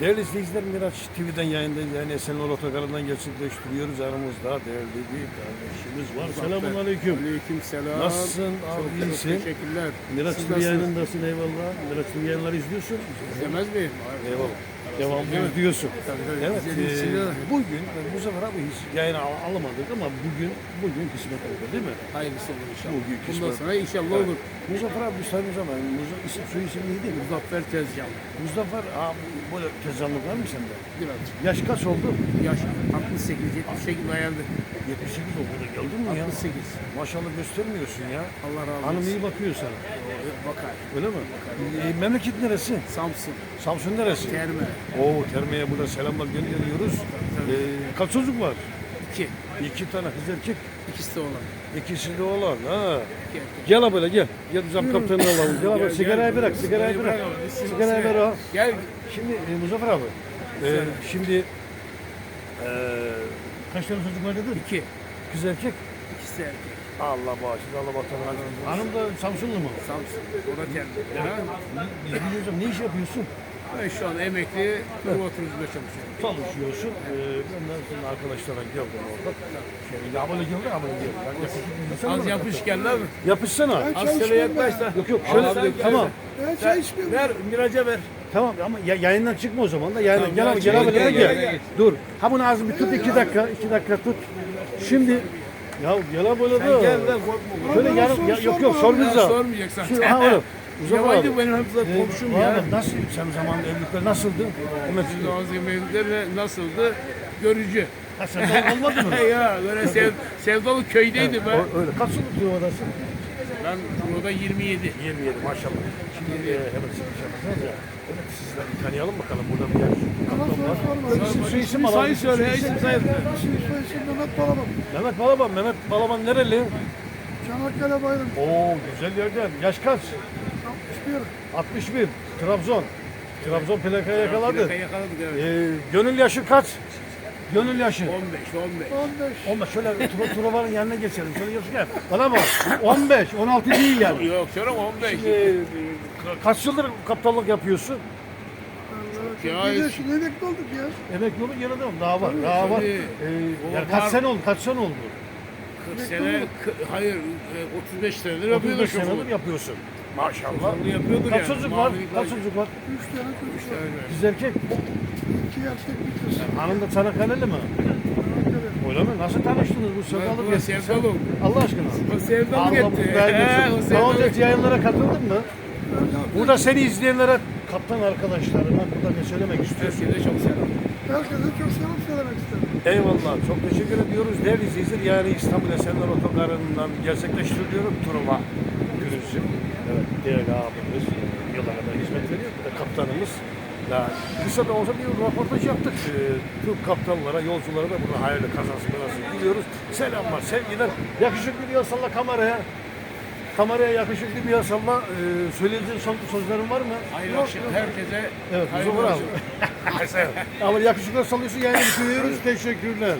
Değerli izleyiciler Miraç TV'den yayındayız. Yani Esenler Otogarı'ndan gerçekleştiriyoruz. Aramızda değerli bir kardeşimiz var. Selamun Aleyküm. Aleyküm selam. Nasılsın abi, Çok, iyisin? teşekkürler. Miraç Siz TV yayınındasın eyvallah. Miraç TV yayınları izliyorsun. İzlemez miyim? Eyvallah. Devamlı Evet. izliyorsun. Tabii. Evet. E, bugün bu sefer abi hiç yayın al- alamadık ama bugün bugün kısmet oldu değil mi? Hayırlısı olur inşallah. Bugün Bundan kısmet. sonra inşallah Evet. olur. Muzaffer abi sayın zaman. Muzaffer isim soy isim neydi? Muzaffer Tezcan. Muzaffer abi böyle tezcanlık var mı sende? Birazcık. Yaş kaç oldu? Yaş 68, 78 dayandı. 78 oldu da geldin mi ya? 68. Maşallah göstermiyorsun ya. Allah razı Hanım olsun. iyi bakıyor sana. Bakar. Öyle mi? E, memleket neresi? Samsun, Samsun neresi? Terme. Oo Terme'ye burada selamlar gönderiyoruz. E, kaç çocuk var? 2. İki tane kız erkek. İkisi de olan. İkisi de oğlan. Ha. İki. Gel böyle gel. Gel bizim kaptanını alalım. Gel abi Gel, sigarayı bırak. Sigarayı bırak. bırak Sigarayı o. Gel. Şimdi e, Muzaffer abi. e, şimdi e, kaç tane çocuk var dedin? 2. Kız erkek. İkisi de erkek. Allah bağışlasın. Allah vatan razı olsun. Hanım da Samsunlu mu? Samsun. O da Terme. Ha? Biz biliyoruz. Ne iş yapıyorsun? Ben şu an emekli kurma turizmde çalışıyorum. Çalışıyorsun. Ee, ben de senin arkadaşlara geldim orada. Geldi. Ben yaklaşık bir insan Az olarak- yapış gel lan. Yapışsana. Az şöyle yaklaş da. Yok yok şöyle. Abi, tamam. Ben çay içmiyorum. Ver Miraç'a ver. Tamam ama ya, yayından çıkma o zaman da. Yayından. Tamam, gel abi gel, abi gel, gel. Dur. Ha bunu ağzını bir tut iki dakika. iki dakika tut. Şimdi ya gel abi böyle Sen de. gel lan korkma. Şöyle Bana ya, yok yok sorma abi. Ya bize. sormayacaksan. Şu, ha oğlum. Abi. benim hepsi Ee, komşum ya. arada Nasıl sen zamanında evlilikler nasıldı? Emekli. Namazı mevlidler nasıldı? Görücü. Ha sen olmadı mı? ya böyle sev, sevdalı köydeydi ben. O- Öyle. Kaç yıllık Yuva'dasın? Ben burada 27. 27 maşallah. Şimdi e, hemen siz şey yapacağız ya. Evet bir tanıyalım bakalım. Burada bir yer. Bana soru sorma. İsim, soy isim alalım. sayı söyle ya isim sayı. İsim soy isim Mehmet Balaban. Mehmet Balaban. Mehmet Balaban nereli? Çanakkale Bayram. Oo güzel yerden. Yaş kaç? 61. 61. Trabzon. Trabzon plakayı yakaladı. Plakayı yakaladık evet. Ee, gönül yaşı kaç? Gönül yaşı. 15, 15. 15. 15 şöyle Tur Turovan'ın yanına geçelim. Şöyle yaşı gel. Bana bak. 15, 16 değil yani. Yok canım 15. Ee, kaç yıldır kaptanlık yapıyorsun? Ya, Bir de şimdi emekli olduk ya. Emekli olup yanında mı? Daha var. Daha var. Ee, O yani kaç var. sene oldu? Kaç sene oldu? 40 sene, kı- hayır e, 35 senedir yapıyorduk 35 senedir şoförlük. yapıyorsun. Maşallah. Bunu Kaç yani. çocuk var? Mavilik Kaç çocuk var? 3 tane çocuk var. Kız erkek. 2 erkek bir kız. Hanım da Çanakkale'li mi? Öyle mi? Nasıl tanıştınız bu sevdalık buna etti? sevdalı oldum. Allah aşkına. O sevdalık Allah etti. mutlu. He, o Daha sevdalık önce hiç yayınlara katıldın mı? Burada seni izleyenlere kaptan arkadaşlarına burada ne söylemek istiyorsun? Herkese çok selam. Herkese çok selam söylemek isterim. Eyvallah. Çok teşekkür ediyoruz. Değerli izleyiciler yani İstanbul Esenler Otogarı'ndan gerçekleştiriyorum Truva Turizm. Evet, değerli abimiz yıllara kadar hizmet veriyor. Bu da kaptanımız. Ya, kısa da olsa bir röportaj yaptık. Ee, Türk kaptanlara, yolculara da burada hayırlı belası diliyoruz. Selamlar, sevgiler. Yakışıklı bir salla kameraya. Kameraya yakışıklı bir salla. Ee, söyleyeceğin son sözlerin var mı? Hayırlı akşam. Herkese Evet, hayırlı Muzaffer akşam. Ama yakışıklı sallıyorsun yani bitiriyoruz. Teşekkürler.